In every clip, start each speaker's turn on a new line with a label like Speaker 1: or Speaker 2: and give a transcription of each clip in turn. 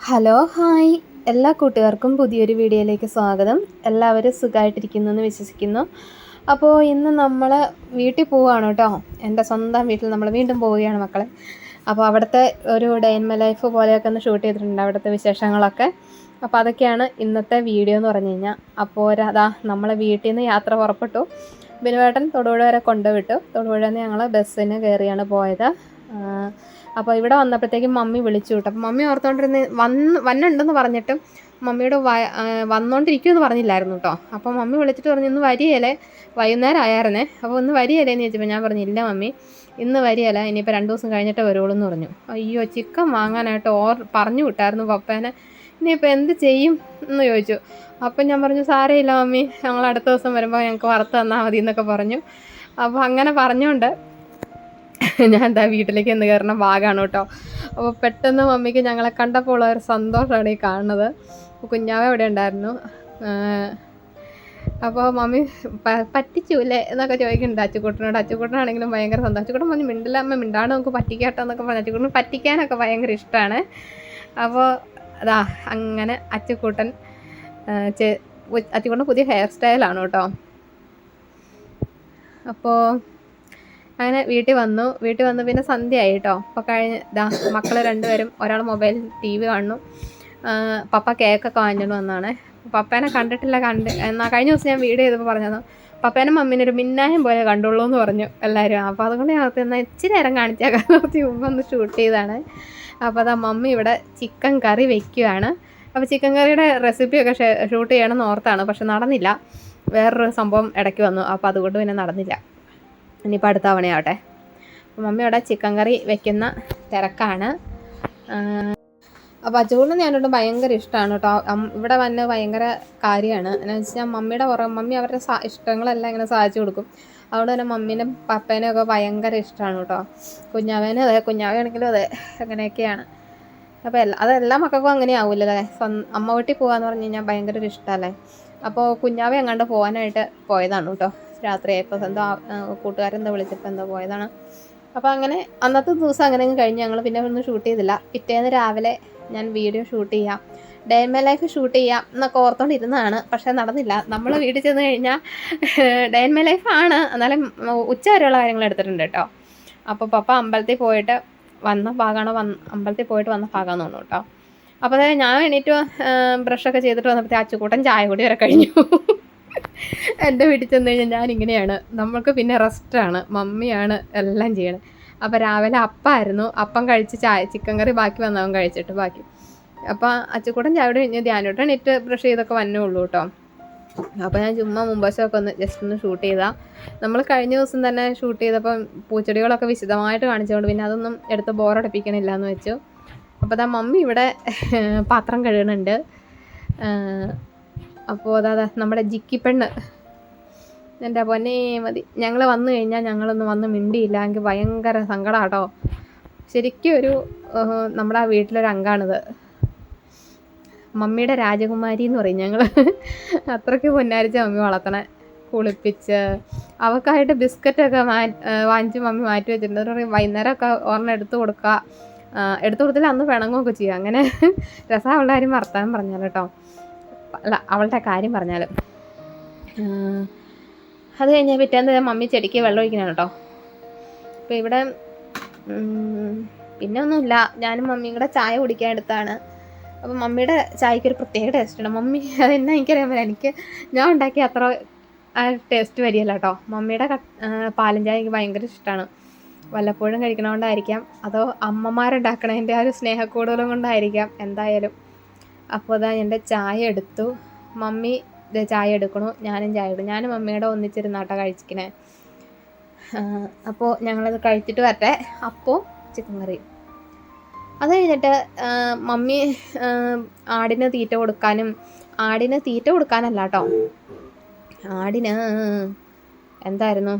Speaker 1: Hello hi. എല്ലാ കൂട്ടുകാർക്കും പുതിയൊരു വീഡിയോയിലേക്ക് സ്വാഗതം. എല്ലാവരും സുഖമായിട്ടിരിക്കുന്നു എന്ന് വിശ്വസിക്കുന്നു. അപ്പോൾ ഇന്ന് നമ്മൾ വീട്ടിൽ പോവുകയാണ് കേട്ടോ. എന്റെ സ്വന്തം വീട്ടിൽ നമ്മൾ വീണ്ടും പോവുകയാണ് മക്കളെ. അപ്പോൾ അവിടുത്തെ ഒരു ഡേ മൈ ലൈഫ് പോലെയൊക്കെ ഒന്ന് ഷൂട്ട് ചെയ്തിട്ടുണ്ട് അവിടുത്തെ വിശേഷങ്ങളൊക്കെ. അപ്പോൾ അതൊക്കെയാണ് ഇന്നത്തെ വീഡിയോ എന്ന് പറഞ്ഞു കഴിഞ്ഞാൽ അപ്പോൾ അതാ നമ്മളെ വീട്ടിൽ നിന്ന് യാത്ര പുറപ്പെട്ടു. ബിനുവേട്ടൻ തൊടുപുഴ വരെ കൊണ്ടുവിട്ടു. തൊടുപുഴയിൽ നിന്ന് ഞങ്ങൾ ബസ്സിന് കയറിയാണ് പോയത്. അപ്പോൾ ഇവിടെ വന്നപ്പോഴത്തേക്കും മമ്മി വിളിച്ചു കേട്ടോ. അപ്പോൾ മമ്മി ഓർത്തുകൊണ്ടിരുന്ന വന്ന് വന്നുണ്ടെന്ന് പറഞ്ഞിട്ടും മമ്മിയുടെ വ വന്നുകൊണ്ടിരിക്കുമെന്ന് പറഞ്ഞില്ലായിരുന്നു കേട്ടോ. അപ്പോൾ മമ്മി വിളിച്ചിട്ട് പറഞ്ഞു ഇന്ന് വരികയല്ലേ വൈകുന്നേരം ആയായിരുന്നേ. അപ്പോൾ ഇന്ന് വരികയില്ലേന്ന് ചോദിച്ചപ്പോൾ ഞാൻ പറഞ്ഞു ഇല്ല മമ്മി ഇന്ന് വരികയല്ല ഇനിയിപ്പോൾ രണ്ട് ദിവസം കഴിഞ്ഞിട്ട് വരുള്ളൂ എന്ന് പറഞ്ഞു. അയ്യോ ചിക്കൻ വാങ്ങാനായിട്ട് ഓർ പറഞ്ഞു വിട്ടായിരുന്നു പപ്പേനെ. ഇനിയിപ്പോൾ എന്ത് ചെയ്യും എന്ന് ചോദിച്ചു. അപ്പം ഞാൻ പറഞ്ഞു സാരമില്ല മമ്മി ഞങ്ങൾ അടുത്ത ദിവസം വരുമ്പോൾ ഞങ്ങൾക്ക് വറുത്ത് തന്നാൽ മതി എന്നൊക്കെ പറഞ്ഞു. അപ്പോൾ അങ്ങനെ പറഞ്ഞുകൊണ്ട് ഞാൻ എന്താ വീട്ടിലേക്ക് എന്ന് കയറുന്ന ഭാഗമാണ് കേട്ടോ. അപ്പോൾ പെട്ടെന്ന് മമ്മിക്ക് ഞങ്ങളെ കണ്ടപ്പോൾ ഉള്ള ഒരു സന്തോഷമാണ് ഈ കാണുന്നത്. കുഞ്ഞാവ എവിടെ ഉണ്ടായിരുന്നു? അപ്പോൾ മമ്മി പറ്റിച്ചു അല്ലേ എന്നൊക്കെ ചോദിക്കുന്നുണ്ട് അച്ചുകൂട്ടനോട്. അച്ചുകൂട്ടനാണെങ്കിലും ഭയങ്കര സന്തോഷം. അച്ചുകൂട്ടൻ പറഞ്ഞു മിണ്ടില്ല അമ്മ മിണ്ടാണ്ട് നമുക്ക് പറ്റിക്കാട്ടോ എന്നൊക്കെ പറഞ്ഞു. അച്ചുകൂട്ടൻ പറ്റിക്കാനൊക്കെ ഭയങ്കര ഇഷ്ടമാണ് അപ്പോൾ അതാ അങ്ങനെ അച്ചുകൂട്ടൻ അച്ചുക്കുട്ടൻ പുതിയ ഹെയർ സ്റ്റൈലാണ് കേട്ടോ. അപ്പോൾ അങ്ങനെ വീട്ടിൽ വന്നു. വീട്ടിൽ വന്നു പിന്നെ സന്ധ്യയായി കേട്ടോ അപ്പോൾ കഴിഞ്ഞ് ഇതാ മക്കൾ രണ്ടുപേരും ഒരാൾ മൊബൈൽ ടി വി കാണുന്നു. പപ്പ കേക്കൊക്കെ വാങ്ങിച്ചുകൊണ്ട് വന്നതാണ് പപ്പേനെ കണ്ടിട്ടില്ല കണ്ട് എന്നാൽ കഴിഞ്ഞ ദിവസം ഞാൻ വീഡിയോ ചെയ്തപ്പോൾ പറഞ്ഞത് പപ്പേനെ മമ്മീനെ ഒരു മിന്നായം പോലെ കണ്ടുള്ളൂ എന്ന് പറഞ്ഞു എല്ലാവരും അപ്പോൾ അതുകൊണ്ട് ഞാൻ എന്നാൽ ഇച്ചിരി നേരം കാണിച്ചേക്കാൻ ഓർത്തി മുമ്പ് ഒന്ന് ഷൂട്ട് ചെയ്താണ്. അപ്പോൾ അതാ മമ്മി ഇവിടെ ചിക്കൻ കറി വെക്കുകയാണ് അപ്പോൾ ചിക്കൻ കറിയുടെ റെസിപ്പിയൊക്കെ ഷൂട്ട് ചെയ്യണമെന്ന് ഓർത്താണ്. പക്ഷെ നടന്നില്ല. വേറൊരു സംഭവം ഇടയ്ക്ക് വന്നു. അപ്പോൾ അതുകൊണ്ട് പിന്നെ നടന്നില്ല. ഇനിയിപ്പോൾ അടുത്ത തവണയാവട്ടെ. മമ്മി അവിടെ ചിക്കൻ കറി വെക്കുന്ന തിരക്കാണ്. അപ്പോൾ അച്ചുകൂടിന് ഞാനോട് ഭയങ്കര ഇഷ്ടമാണ് കേട്ടോ. ഇവിടെ വന്ന് ഭയങ്കര കാര്യമാണ്. എന്നു വെച്ചാൽ മമ്മിയുടെ പുറം മമ്മി അവരുടെ ഇഷ്ടങ്ങളെല്ലാം ഇങ്ങനെ സാധിച്ചു കൊടുക്കും. അതുകൊണ്ട് തന്നെ മമ്മീനും പപ്പേനും ഒക്കെ ഭയങ്കര ഇഷ്ടമാണ് കേട്ടോ. കുഞ്ഞാവേനും അതെ കുഞ്ഞാവയാണെങ്കിലും അതെ അങ്ങനെയൊക്കെയാണ്. അപ്പോൾ എല്ലാ അതെല്ലാ മക്കൾക്കും അങ്ങനെ ആവില്ലല്ലേ അമ്മ വീട്ടിൽ പോകാമെന്ന് പറഞ്ഞു കഴിഞ്ഞാൽ ഭയങ്കര ഒരു ഇഷ്ടമല്ലേ അപ്പോൾ കുഞ്ഞാവെ എങ്ങാണ്ട് പോകാനായിട്ട് പോയതാണ് കേട്ടോ. രാത്രിയായപ്പോൾ എന്തോ കൂട്ടുകാരെന്തോ വിളിച്ചപ്പോൾ എന്തോ പോയതാണ്. അപ്പോൾ അങ്ങനെ അന്നത്തെ ദിവസം അങ്ങനെ അങ്ങ് കഴിഞ്ഞ്. ഞങ്ങൾ പിന്നെ ഒന്നും ഷൂട്ട് ചെയ്തില്ല. പിറ്റേന്ന് രാവിലെ ഞാൻ വീഡിയോ ഷൂട്ട് ചെയ്യാം. ഡേ മൈ ലൈഫ് ഷൂട്ട് ചെയ്യാം എന്നൊക്കെ ഓർത്തോണ്ടിരുന്നതാണ്. പക്ഷേ നടന്നില്ല. നമ്മൾ വീട്ടിൽ ചെന്ന് കഴിഞ്ഞാൽ ഡേ മൈ ലൈഫ് ആണ്. എന്നാലും ഉച്ച വരെയുള്ള കാര്യങ്ങൾ എടുത്തിട്ടുണ്ട് കേട്ടോ. അപ്പോൾ പപ്പ അമ്പലത്തിൽ പോയിട്ട് വന്ന ഭാഗമാണ് വന്ന് അമ്പലത്തിൽ പോയിട്ട് വന്ന ഭാഗമാണെന്ന് തോന്നുന്നു കേട്ടോ. അപ്പോൾ ഞാൻ എണീറ്റ് ബ്രഷൊക്കെ ചെയ്തിട്ട് വന്നപ്പോഴത്തെ അച്ചുകൂട്ടൻ ചായ കൂടി വരെ കഴിഞ്ഞു. എന്റെ വീട്ടിൽ ചെന്ന് കഴിഞ്ഞാൽ ഞാൻ ഇങ്ങനെയാണ് നമ്മൾക്ക് പിന്നെ റെസ്റ്റാണ് മമ്മിയാണ് എല്ലാം ചെയ്യണത്. അപ്പോൾ രാവിലെ അപ്പമായിരുന്നു അപ്പം കഴിച്ച് ചായ ചിക്കൻ കറി ബാക്കി വന്നവൻ കഴിച്ചിട്ട് ബാക്കി. അപ്പോൾ അച്ചക്കൂടൻ ചായ കൂടി കഴിഞ്ഞ് ധ്യാനോട്ടാണ് എണീറ്റ് ബ്രഷ് ചെയ്തൊക്കെ വന്നേ ഉള്ളൂ കേട്ടോ. അപ്പോൾ ഞാൻ ചുമ്മാ മുമ്പശമൊക്കെ ഒന്ന് ജസ്റ്റ് ഒന്ന് ഷൂട്ട് ചെയ്താൽ നമ്മൾ കഴിഞ്ഞ ദിവസം തന്നെ ഷൂട്ട് ചെയ്തപ്പം പൂച്ചെടികളൊക്കെ വിശദമായിട്ട് കാണിച്ചുകൊണ്ട് പിന്നെ അതൊന്നും എടുത്ത് ബോറടിപ്പിക്കണില്ല എന്ന് വെച്ചു. അപ്പോൾ അതാ മമ്മി ഇവിടെ പാത്രം കഴുകുന്നുണ്ട് അപ്പോൾ അതാ നമ്മുടെ ജിക്കി പെണ്ണ്. എന്റെ പൊന്നേ മതി. ഞങ്ങൾ വന്നു കഴിഞ്ഞാൽ ഞങ്ങളൊന്ന് വന്ന് മിണ്ടിയില്ല. എങ്കിൽ ഭയങ്കര സങ്കടമാട്ടോ ശരിക്കും ഒരു നമ്മുടെ ആ വീട്ടിലൊരു അംഗമാണിത് മമ്മിയുടെ രാജകുമാരി എന്ന് പറയും ഞങ്ങൾ അത്രയ്ക്ക് പൊന്നാരിച്ച മമ്മി വളർത്തണേ. കുളിപ്പിച്ച് അവക്കായിട്ട് ബിസ്ക്കറ്റൊക്കെ വാങ്ങിച്ച് മമ്മി മാറ്റി വെച്ചിട്ടുണ്ട്. പറയും വൈകുന്നേരമൊക്കെ ഒരെണ്ണം എടുത്തു കൊടുക്കുക എടുത്തു കൊടുത്തില്ല അന്ന് പിണങ്ങുകയൊക്കെ ചെയ്യുക അങ്ങനെ രസമുള്ള കാര്യം വർത്താനം പറഞ്ഞാൽ കേട്ടോ. അല്ല അവളുടെ കാര്യം പറഞ്ഞാൽ അത് കഴിഞ്ഞാൽ പിറ്റേന്ന് മമ്മി ചെടിക്ക് വെള്ളം ഒഴിക്കണം കേട്ടോ. അപ്പോൾ ഇവിടെ പിന്നെ ഒന്നുമില്ല. ഞാനും മമ്മിയും കൂടെ ചായ കുടിക്കാൻ എടുത്താണ്. അപ്പോൾ മമ്മിയുടെ ചായക്ക് ഒരു പ്രത്യേക ടേസ്റ്റ് ഉണ്ട്. മമ്മി അതെന്നാ എനിക്കറിയാൻ പറ്റില്ല. എനിക്ക് ഞാൻ ഉണ്ടാക്കിയ അത്ര ആ ടേസ്റ്റ് വരികയല്ല കേട്ടോ. മമ്മിയുടെ പാലും ചായ എനിക്ക് ഭയങ്കര ഇഷ്ടമാണ് വല്ലപ്പോഴും കഴിക്കണോണ്ടായിരിക്കാം. അതോ അമ്മമാരുണ്ടാക്കണതിന്റെ ആ ഒരു സ്നേഹക്കൂടുതലും കൊണ്ടായിരിക്കാം. എന്തായാലും. അപ്പോൾ അതാ എന്റെ ചായ എടുത്തു. മമ്മി ചായ എടുക്കണു. ഞാനും ചായ എടുക്കും. ഞാനും മമ്മിയുടെ ഒന്നിച്ചിരുന്നാട്ടാ കഴിച്ചിക്കണേ അപ്പോൾ ഞങ്ങളത് കഴിച്ചിട്ട് വരട്ടെ. അപ്പോൾ ചിക്കൻ കറി അത് കഴിഞ്ഞിട്ട് മമ്മി ആടിന് തീറ്റ കൊടുക്കാനും ആടിന് തീറ്റ കൊടുക്കാനല്ല കേട്ടോ ആടിന് എന്തായിരുന്നു?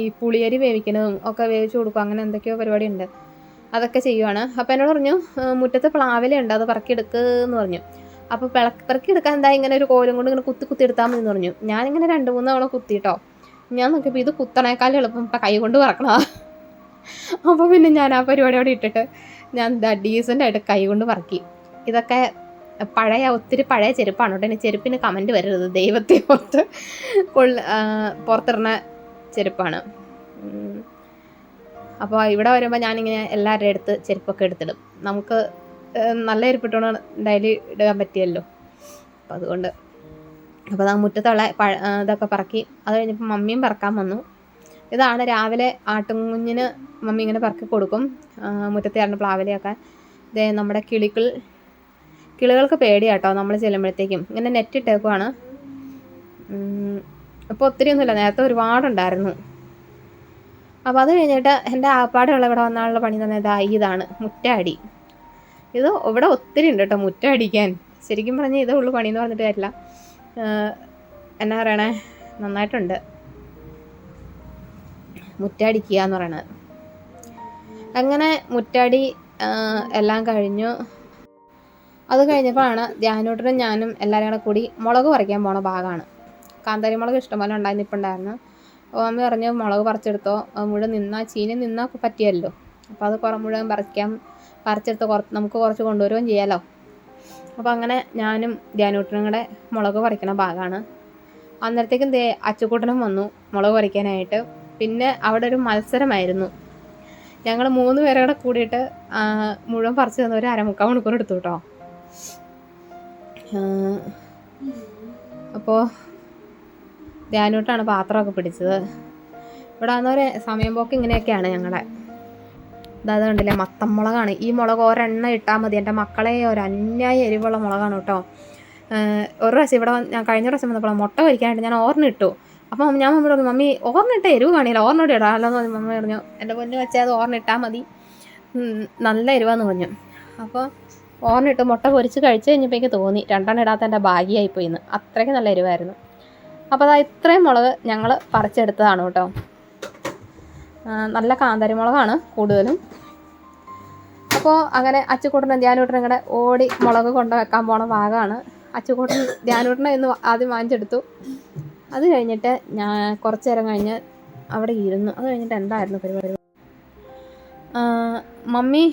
Speaker 1: ഈ പുളിയരി വേവിക്കുന്നതും ഒക്കെ വേവിച്ച് കൊടുക്കും. അങ്ങനെ എന്തൊക്കെയോ പരിപാടി ഉണ്ട് അതൊക്കെ ചെയ്യുവാണ്. അപ്പോൾ എന്നോട് പറഞ്ഞു "ആ, മുറ്റത്ത് പ്ലാവിലുണ്ട് അത് പറക്കിയെടുക്കുന്ന് പറഞ്ഞു. അപ്പോൾ പിറക്കിയെടുക്കാൻ എന്താ ഇങ്ങനെ ഒരു കോലും കൊണ്ട് ഇങ്ങനെ കുത്തി കുത്തി എടുത്താൽ മതി എന്ന് പറഞ്ഞു. ഞാനിങ്ങനെ രണ്ട് മൂന്ന് തവണ കുത്തിയിട്ടോ ഞാൻ നോക്കിയപ്പോൾ ഇത് കുത്തണേക്കാളും എളുപ്പം കൈ കൊണ്ട് പറക്കണതാ. അപ്പോൾ പിന്നെ ഞാൻ ആ പരിപാടി അവിടെ ഇട്ടിട്ട് ഞാൻ ഡീസന്റ് ആയിട്ട് കൈ കൊണ്ട് പറക്കി. ഇതൊക്കെ പഴയ ഒത്തിരി പഴയ ചെരുപ്പാണ് കേട്ടോ. ചെരുപ്പിന് കമന്റ് വരരുത് ദൈവത്തെ പുറത്ത് കൊള്ള പുറത്തിടുന്ന ചെരുപ്പാണ്. അപ്പോൾ ഇവിടെ വരുമ്പോൾ ഞാനിങ്ങനെ എല്ലാവരുടെ അടുത്ത് ചെരുപ്പൊക്കെ എടുത്തിടും. നമുക്ക് നല്ല ചെരുപ്പിട്ടോണ്ട് ഡെയിലി ഇടാൻ പറ്റിയല്ലോ. അപ്പം അതുകൊണ്ട്. അപ്പോൾ ആ മുറ്റത്തുള്ള പഴ ഇതൊക്കെ പറക്കി. അത് കഴിഞ്ഞപ്പോൾ മമ്മിയും പറക്കാൻ വന്നു. ഇതാണ് രാവിലെ ആട്ടുംകുഞ്ഞിന് മമ്മി ഇങ്ങനെ പറക്കി കൊടുക്കും. മുറ്റത്തെ ആയിരുന്നു പ്ലാവിലയൊക്കെ ഇതേ നമ്മുടെ കിളികൾ കിളികൾക്ക് പേടിയാട്ടോ നമ്മൾ ചെല്ലുമ്പോഴത്തേക്കും. ഇങ്ങനെ നെറ്റ് ഇട്ടേക്കുവാണ് ഒത്തിരി ഒന്നുമില്ല നേരത്തെ ഒരുപാടുണ്ടായിരുന്നു. അപ്പോൾ അത് കഴിഞ്ഞിട്ട് എന്റെ ആപ്പാടുള്ള ഇവിടെ വന്നാലുള്ള പണി തന്നെ ഇതാ ഇതാണ് മുറ്റാടി ഇത് ഇവിടെ ഒത്തിരി ഉണ്ട് കേട്ടോ മുറ്റടിക്കാൻ ശരിക്കും പറഞ്ഞാൽ ഇതേ ഉള്ളൂ പണി എന്ന് പറഞ്ഞിട്ട് കാര്യമില്ല. എന്നാ പറയണേ? നന്നായിട്ടുണ്ട്. മുറ്റടിക്കുക എന്ന് പറയണത്. അങ്ങനെ മുറ്റാടി എല്ലാം കഴിഞ്ഞു. അത് കഴിഞ്ഞപ്പോഴാണ് ധ്യാനൂട്ടനും ഞാനും എല്ലാവരും കൂടെ കൂടി മുളക് പറിക്കാൻ പോണ ഭാഗമാണ്. കാന്താരി മുളക് ഇഷ്ടംപോലെ ഉണ്ടായി മമ്മി പറഞ്ഞു മുളക് പറിച്ചെടുത്തോ. മുഴുവൻ നിന്നാൽ ചീനി നിന്നാൽ പറ്റിയല്ലോ. അപ്പോൾ അത് കുറേ മുഴുവൻ പറിക്കാം. പറിച്ചെടുത്ത് കുറച്ച് നമുക്ക് കുറച്ച് കൊണ്ടുവരികയും ചെയ്യാമല്ലോ അപ്പോൾ അങ്ങനെ ഞാനും ധ്യാനൂട്ടനും കൂടെ മുളക് പറിക്കണ ഭാഗമാണ്. അന്നേരത്തേക്കും ദേ അച്ചക്കൂട്ടനും വന്നു മുളക് പറിക്കാനായിട്ട്. പിന്നെ അവിടെ ഒരു മത്സരമായിരുന്നു. ഞങ്ങൾ മൂന്ന് പേരുടെ കൂടെ കൂടിയിട്ട് മുഴുവൻ പറിച്ച് തന്ന ഒരു അരമുക്കാൽ മണിക്കൂർ എടുത്തു കേട്ടോ. അപ്പോൾ ധ്യാനൂട്ടാണ് പാത്രമൊക്കെ പിടിച്ചത്. ഇവിടെ വന്നവരെ സമയം പോക്ക് ഇങ്ങനെയൊക്കെയാണ് ഞങ്ങളെ. അതായത് കണ്ടില്ലേ മത്തം മുളകാണ്. ഈ മുളക് ഒരെണ്ണ ഇട്ടാൽ മതി. എന്റെ മക്കളെ ഒരു അന്യായ എരിവുള്ള മുളകാണ് കേട്ടോ. ഒരു പ്രാവശ്യം ഇവിടെ ഞാൻ കഴിഞ്ഞ പ്രാവശ്യം വന്നപ്പോൾ മുട്ട വരിക്കാനായിട്ട് ഞാൻ ഓർണിട്ടു അപ്പം ഞാൻ മമ്മിയോട് പറഞ്ഞു മമ്മി ഓർണിട്ട എരിവ് കാണില്ല. ഓർണോട് ഇടാം അല്ലെന്ന് പറഞ്ഞു മമ്മി പറഞ്ഞു എന്റെ പൊന്നു വെച്ചാൽ അത് ഓർണിട്ടാൽ മതി. നല്ല എരിവാന്ന് പറഞ്ഞു. അപ്പോൾ ഓർണിട്ട് മുട്ട പൊരിച്ച് കഴിച്ച് കഴിഞ്ഞപ്പോൾ എനിക്ക് തോന്നി രണ്ടെണ്ണം ഇടാത്ത എന്റെ ഭാഗ്യമായിപ്പോയിന്ന് അത്രയ്ക്ക് നല്ല എരിവായിരുന്നു. അപ്പോൾ അതാ ഇത്രയും മുളക് ഞങ്ങൾ പറിച്ചെടുത്തതാണ് കേട്ടോ. നല്ല കാന്താരി മുളകാണ് കൂടുതലും. അപ്പോൾ അങ്ങനെ അച്ചുകൂട്ടനും ധ്യാനൂട്ടനും കൂടെ ഓടി മുളക് കൊണ്ട് വെക്കാൻ പോണ ഭാഗമാണ്. അച്ചുകൂട്ടൻ ധ്യാനൂട്ടനെ ഇന്ന് ആദ്യം വാങ്ങിച്ചെടുത്തു. അത് കഴിഞ്ഞിട്ട് ഞാൻ കുറച്ച് നേരം കഴിഞ്ഞ് അവിടെ ഇരുന്നു. അത് കഴിഞ്ഞിട്ട് എന്തായിരുന്നു പരിപാടി? മമ്മി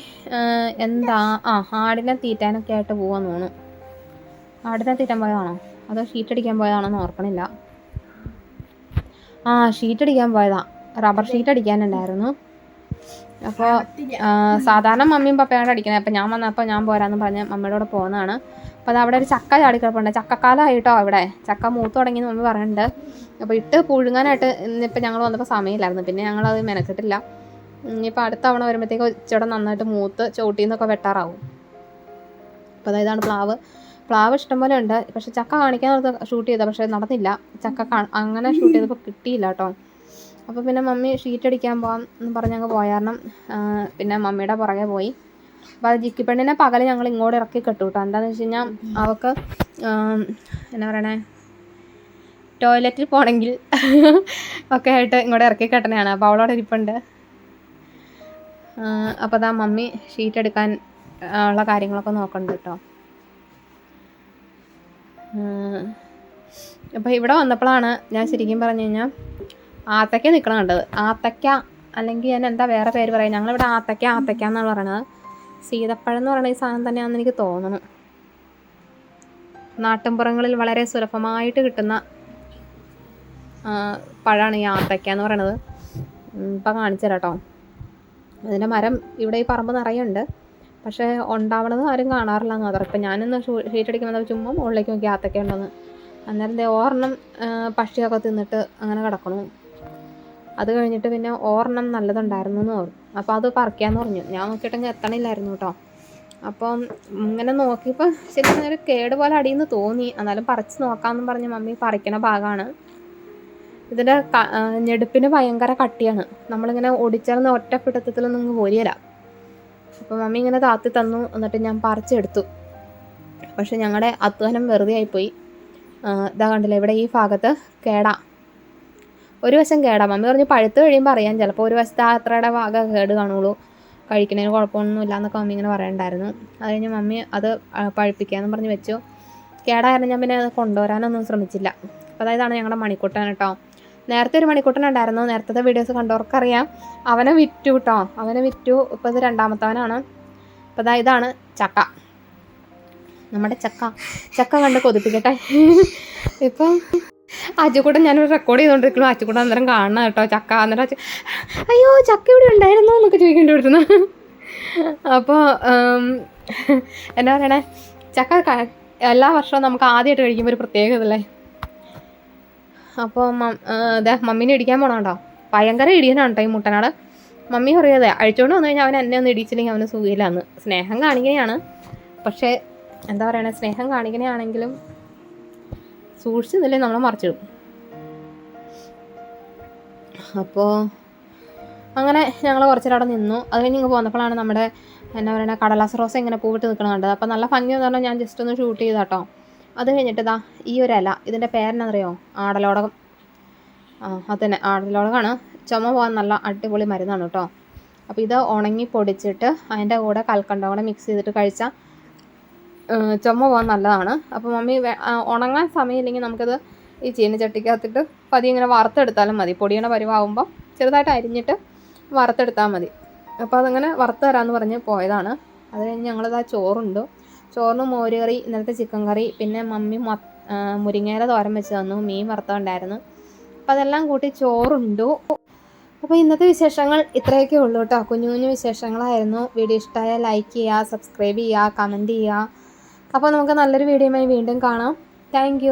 Speaker 1: എന്താ ആ ആടിനെ തീറ്റാനൊക്കെ ആയിട്ട് പോവാൻ തോന്നുന്നു. ആടിനെ തീറ്റാൻ പോയതാണോ? അതോ ഷീറ്റടിക്കാൻ പോയതാണോ എന്ന് ഓർക്കണില്ല. ആ ഷീറ്റ് അടിക്കാൻ പോയതാ. റബ്ബർ ഷീറ്റ് അടിക്കാനുണ്ടായിരുന്നു. അപ്പോൾ സാധാരണ മമ്മിയും പപ്പയാണ് അടിക്കുന്നത്. അപ്പോൾ ഞാൻ വന്നപ്പോൾ ഞാൻ പോരാന്ന് പറഞ്ഞ് മമ്മിയുടെ കൂടെ പോകുന്നതാണ് അപ്പോൾ അത് അവിടെ ഒരു ചക്ക ചാടിക്കിടപ്പുണ്ട് ചക്കക്കാലമായിട്ടോ അവിടെ. ചക്ക മൂത്ത് തുടങ്ങി മമ്മി പറയുന്നുണ്ട് അപ്പോൾ ഇട്ട് പുഴുങ്ങാനായിട്ട് ഇന്നിപ്പോൾ ഞങ്ങൾ വന്നപ്പോൾ സമയമില്ലായിരുന്നു. പിന്നെ ഞങ്ങളത് മെനക്കെട്ടില്ല. ഇനിയിപ്പോൾ അടുത്ത തവണ വരുമ്പോഴത്തേക്ക് ഇച്ചിടെ നന്നായിട്ട് മൂത്ത് ചോട്ടിന്നൊക്കെ വെട്ടാറാവും. അപ്പോൾ അതായതാണ് പ്ലാവ്. പ്ലാവ് ഇഷ്ടംപോലെ ഉണ്ട്. പക്ഷെ ചക്ക കാണിക്കാൻ ഷൂട്ട് ചെയ്ത. പക്ഷേ നടന്നില്ല. ചക്ക അങ്ങനെ ഷൂട്ട് ചെയ്തപ്പോൾ കിട്ടിയില്ല കേട്ടോ അപ്പോൾ പിന്നെ മമ്മി ഷീറ്റ് അടിക്കാൻ പോകാം എന്ന് പറഞ്ഞ് ഞങ്ങൾ പോയ. കാരണം പിന്നെ മമ്മിയുടെ പുറകെ പോയി. അപ്പോൾ അത് ജിക്കി പെണ്ണിനെ പകൽ ഞങ്ങൾ ഇങ്ങോട്ട് ഇറക്കി കെട്ടു കേട്ടോ എന്താണെന്ന് വെച്ച് കഴിഞ്ഞാൽ അവൾക്ക് എന്നാ പറയണേ? ടോയ്ലറ്റിൽ പോകണമെങ്കിൽ ഒക്കെ ആയിട്ട് ഇങ്ങോട്ട് ഇറക്കി കെട്ടണയാണ്. അപ്പോൾ അവളോട് ഇരിപ്പുണ്ട്. അപ്പോൾ അതാ മമ്മി ഷീറ്റ് എടുക്കാൻ ഉള്ള കാര്യങ്ങളൊക്കെ നോക്കണ്ട കേട്ടോ അപ്പോൾ ഇവിടെ വന്നപ്പോഴാണ് ഞാൻ ശരിക്കും പറഞ്ഞു കഴിഞ്ഞാൽ ആത്തക്ക നിൽക്കണം കണ്ടത്. ആത്തക്ക അല്ലെങ്കിൽ ഞാൻ എന്താ വേറെ പേര് പറയാം ഞങ്ങളിവിടെ ആത്തക്ക ആത്തക്ക എന്നാണ് പറയണത്. സീതപ്പഴം എന്ന് പറയുന്ന ഈ സാധനം തന്നെയാണെന്ന് എനിക്ക് തോന്നുന്നു. നാട്ടിൻപുറങ്ങളിൽ വളരെ സുലഭമായിട്ട് കിട്ടുന്ന പഴമാണ് ഈ ആത്തക്ക എന്ന് പറയണത്. ഇപ്പം കാണിച്ചു തരാം കേട്ടോ. അതിന്റെ മരം ഇവിടെ ഈ പറമ്പ് നിറയുണ്ട്. പക്ഷേ ഉണ്ടാവണത് ആരും കാണാറില്ല എന്ന് മാത്രം ഇപ്പം ഞാനിന്ന് ഷീറ്റ് അടിക്കുമ്പോൾ ചുമ്മാ മുകളിലേക്ക് നോക്കി ആത്തൊക്കെ ഉണ്ടെന്ന്. അന്നേരം ദേ ഓർണം പക്ഷിയൊക്കെ തിന്നിട്ട് അങ്ങനെ കിടക്കണു. അത് കഴിഞ്ഞിട്ട് പിന്നെ ഓർണം നല്ലതുണ്ടായിരുന്നു എന്ന് പറഞ്ഞു. അപ്പോൾ അത് പറിക്കാന്ന് പറഞ്ഞു. ഞാൻ നോക്കിയിട്ടെങ്കിൽ എത്തണില്ലായിരുന്നു കേട്ടോ. അപ്പം ഇങ്ങനെ നോക്കിയപ്പോൾ ശരിക്കും ഒരു കേട് പോലെ അടിയെന്ന് തോന്നി. എന്നാലും പറിച്ച് നോക്കാമെന്ന് പറഞ്ഞ് മമ്മി പറിക്കണ ഭാഗമാണ് ഇതിന്റെ ഞെടുപ്പിന് ഭയങ്കര കട്ടിയാണ്. നമ്മളിങ്ങനെ ഒടിച്ചാൽ ഒറ്റ പിടുത്തത്തിലൊന്നും ഇങ്ങ് പോരിയല്ല അപ്പോൾ മമ്മി ഇങ്ങനെ താത്തി തന്നു എന്നിട്ട് ഞാൻ പറിച്ചെടുത്തു. പക്ഷെ ഞങ്ങളുടെ അധ്വാനം വെറുതെ ആയിപ്പോയി. ഇതാ കണ്ടില്ലേ ഇവിടെ ഈ ഭാഗത്ത് കേടാ. ഒരു വശം കേടാ. മമ്മി പറഞ്ഞു പഴുത്ത് കഴിയുമ്പോൾ അറിയാം. ചിലപ്പോൾ ഒരു വശത്ത് അത്രയുടെ ഭാഗം കേട് കാണുള്ളൂ. കഴിക്കുന്നതിന് കുഴപ്പമൊന്നുമില്ല എന്നൊക്കെ മമ്മി ഇങ്ങനെ പറയണ്ടായിരുന്നു. അത് കഴിഞ്ഞ് മമ്മി അത് പഴുപ്പിക്കാമെന്ന് പറഞ്ഞ് വെച്ചു. കേടായിരുന്നു ഞാൻ പിന്നെ അത് കൊണ്ടുവരാനൊന്നും ശ്രമിച്ചില്ല. അപ്പോൾ അതായതാണ് ഞങ്ങളുടെ മണിക്കൂട്ടാൻ കേട്ടോ. നേരത്തെ ഒരു മണിക്കൂട്ടനുണ്ടായിരുന്നു. നേരത്തെ വീഡിയോസ് കണ്ടവർക്കറിയാം. അവനെ വിറ്റു കേട്ടോ അവനെ വിറ്റു. ഇപ്പോൾ ഇത് രണ്ടാമത്തവനാണ്. അപ്പോൾ അതാ ഇതാണ് ചക്ക. നമ്മുടെ ചക്ക. ചക്ക കണ്ട് കൊതിപ്പിക്കട്ടെ. ഇപ്പം അച്ചുകൂട്ടൻ ഞാനൊരു റെക്കോർഡ് ചെയ്തുകൊണ്ടിരിക്കുന്നു അച്ചുകൂടം അന്നേരം കാണണം കേട്ടോ. ചക്ക അന്നേരം അയ്യോ ചക്ക ഇവിടെ ഉണ്ടായിരുന്നു എന്നൊക്കെ ചോദിക്കേണ്ടി വരുന്നു. അപ്പോൾ എന്താ പറയണേ? ചക്ക എല്ലാ വർഷവും നമുക്ക് ആദ്യമായിട്ട് കഴിക്കുമ്പോൾ ഒരു പ്രത്യേക ഇതല്ലേ അപ്പോൾ അതെ മമ്മീനെ ഇടിക്കാൻ പോണോ ഭയങ്കര ഇടിയനാണ് കേട്ടോ ഈ മുട്ടനാട്. മമ്മി പറയാതെ അഴിച്ചുകൊണ്ട് വന്നു കഴിഞ്ഞാൽ അവൻ എന്നെ ഒന്ന് ഇടിച്ചില്ലെങ്കിൽ അവന് സുഖമില്ലാന്ന് സ്നേഹം കാണിക്കുകയാണ് പക്ഷേ എന്താ പറയണേ? സ്നേഹം കാണിക്കണയാണെങ്കിലും സൂക്ഷിച്ചില്ലേ നമ്മളെ മറിച്ചിടും. അപ്പോൾ അങ്ങനെ ഞങ്ങൾ കുറച്ചേരം അവിടെ നിന്നു. അത് കഴിഞ്ഞ് ഇങ്ങ് പോന്നപ്പോഴാണ് നമ്മുടെ എന്നാ പറയുക കടലാസ് റോസ് ഇങ്ങനെ പൂവിട്ട് നിൽക്കണം കണ്ടത്. അപ്പോൾ നല്ല ഭംഗിയെന്ന് പറഞ്ഞാൽ ഞാൻ ജസ്റ്റ് ഒന്ന് ഷൂട്ട് ചെയ്താട്ടോ. അത് കഴിഞ്ഞിട്ടതാ ഈ ഒരു ഇല ഇതിന്റെ പേരെന്നറിയോ ആടലോടകം. ആ അത് തന്നെ ആടലോടകമാണ് ചുമ പോകാൻ നല്ല അടിപൊളി മരുന്നാണ് കേട്ടോ. അപ്പോൾ ഇത് ഉണങ്ങി പൊടിച്ചിട്ട് അതിന്റെ കൂടെ കൽക്കണ്ടം കൂടെ മിക്സ് ചെയ്തിട്ട് കഴിച്ചാൽ ചുമ പോകാൻ നല്ലതാണ്. അപ്പോൾ മമ്മി ആ, ഉണങ്ങാൻ സമയമില്ലെങ്കിൽ നമുക്കത് ഈ ചീനച്ചട്ടിക്കകത്തിട്ട് പതി ഇങ്ങനെ വറുത്തെടുത്താലും മതി. പൊടിയുടെ പരിവാകുമ്പോൾ ചെറുതായിട്ട് അരിഞ്ഞിട്ട് വറുത്തെടുത്താൽ മതി. അപ്പോൾ അതങ്ങനെ വറുത്ത് തരാമെന്ന് പറഞ്ഞ് പോയതാണ്. അത് കഴിഞ്ഞ് ഞങ്ങളിതാ ചോറുണ്ട്. ചോറിന് മോര് കറി ഇന്നലത്തെ ചിക്കൻ കറി പിന്നെ മമ്മി മൊ മുരിങ്ങയില തോരൻ വെച്ച് തന്നു മീൻ വറുത്തുണ്ടായിരുന്നു അപ്പം അതെല്ലാം കൂട്ടി ചോറുണ്ടു. അപ്പോൾ ഇന്നത്തെ വിശേഷങ്ങൾ ഇത്രയൊക്കെ ഉള്ളൂ കേട്ടോ. കുഞ്ഞു കുഞ്ഞു വിശേഷങ്ങളായിരുന്നു. വീഡിയോ ഇഷ്ടമായാൽ ലൈക്ക് ചെയ്യുക സബ്സ്ക്രൈബ് ചെയ്യുക കമന്റ് ചെയ്യുക. അപ്പോൾ നമുക്ക് നല്ലൊരു വീഡിയോയുമായി വീണ്ടും കാണാം. താങ്ക്